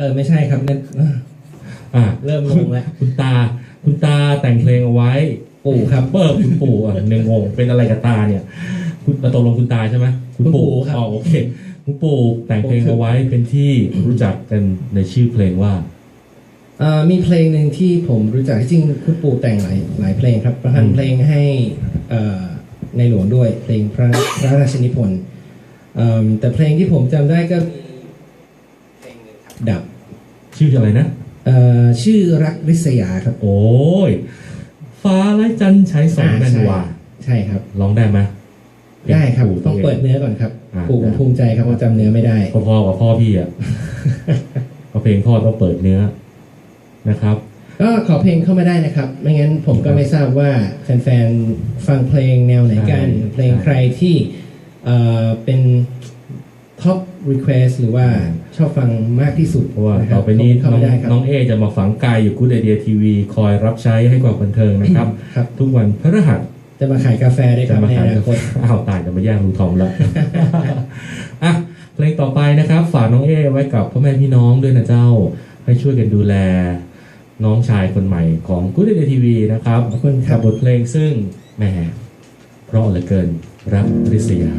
เออไม่ใช่ครับนั่นเอออะเริ่มงงแล้วคุณตา คุณตาแต่งเพลงเอาไว้ ปู่ครับเปิดคุณปู่อะหนึ่งงงเป็นอะไรกับตาเนี่ย คุณตกลงคุณตาใช่ไหมคุณปู่ครับอ๋อโอเคคุณปู่แต่งเพลงเอาไว้เป็นที่รู้จักกันในชื่อเพลงว่าเอ่อมีเพลงหนึ่งที่ผมรู้จักจริงๆคุณปู่แต่งหลายหลายเพลงครับ ประพันอืธ์มเพลงให้เอ่อในหลวงด้วย เพลงพระพระราชนิพนธ์เอิ่มแต่เพลงที่ผมจำได้ก็มีเพลงหนึ่งครับดับ ชื่ออะไรนะ เอ่อชื่อรักริษยาครับ โอ้ย ฟ้าและจันทร์ใช้สองแม่นวาใช่ครับ ร้องได้ไหมได้ครับปู่ต้องเปิดเนื้อก่อนครับอ่าปู่ผมภูมิใจครับว่าจำเนื้อไม่ได้พอๆกับพ่อพี่อะเพราะเพลงพ่อต้องเปิดเนื้อนะครับ ก็ขอเพลงเข้ามาได้นะครับ ไม่งั้นผมก็ไม่ทราบว่าแฟนๆฟังเพลงแนวไหนกันใช่เพลงใครที่เอ่อเป็น ท็อปรีเควสหรือว่าชอบฟังมากที่สุดเพราะว่าะคต่บอไปนี้เข้าน้อมางได้ครับ น้องเอจะมาฝังกายอยู่กูดไอเดียทีวีคอยรับใช้ให้ความบันเทิงนะครับ ครับ ทุกวันพฤหัส จะมาขายกาแฟได้วยคจะรับมาในขายอนาคต อ้าวตายจะมาแย่งลุงทอมแล้วอะเพลงต่อไปนะครับ ฝากน้องเอไว้กับพ่อแม่พี่น้องด้วยนะเจ้า ให้ช่วยกันดูแล น้องชายคนใหม่ของกูดไอเดียทีวีนะครับขอบคุณครับ กับบทเพลงซึ่งแหมเพราะเหลือเกินรักริษยา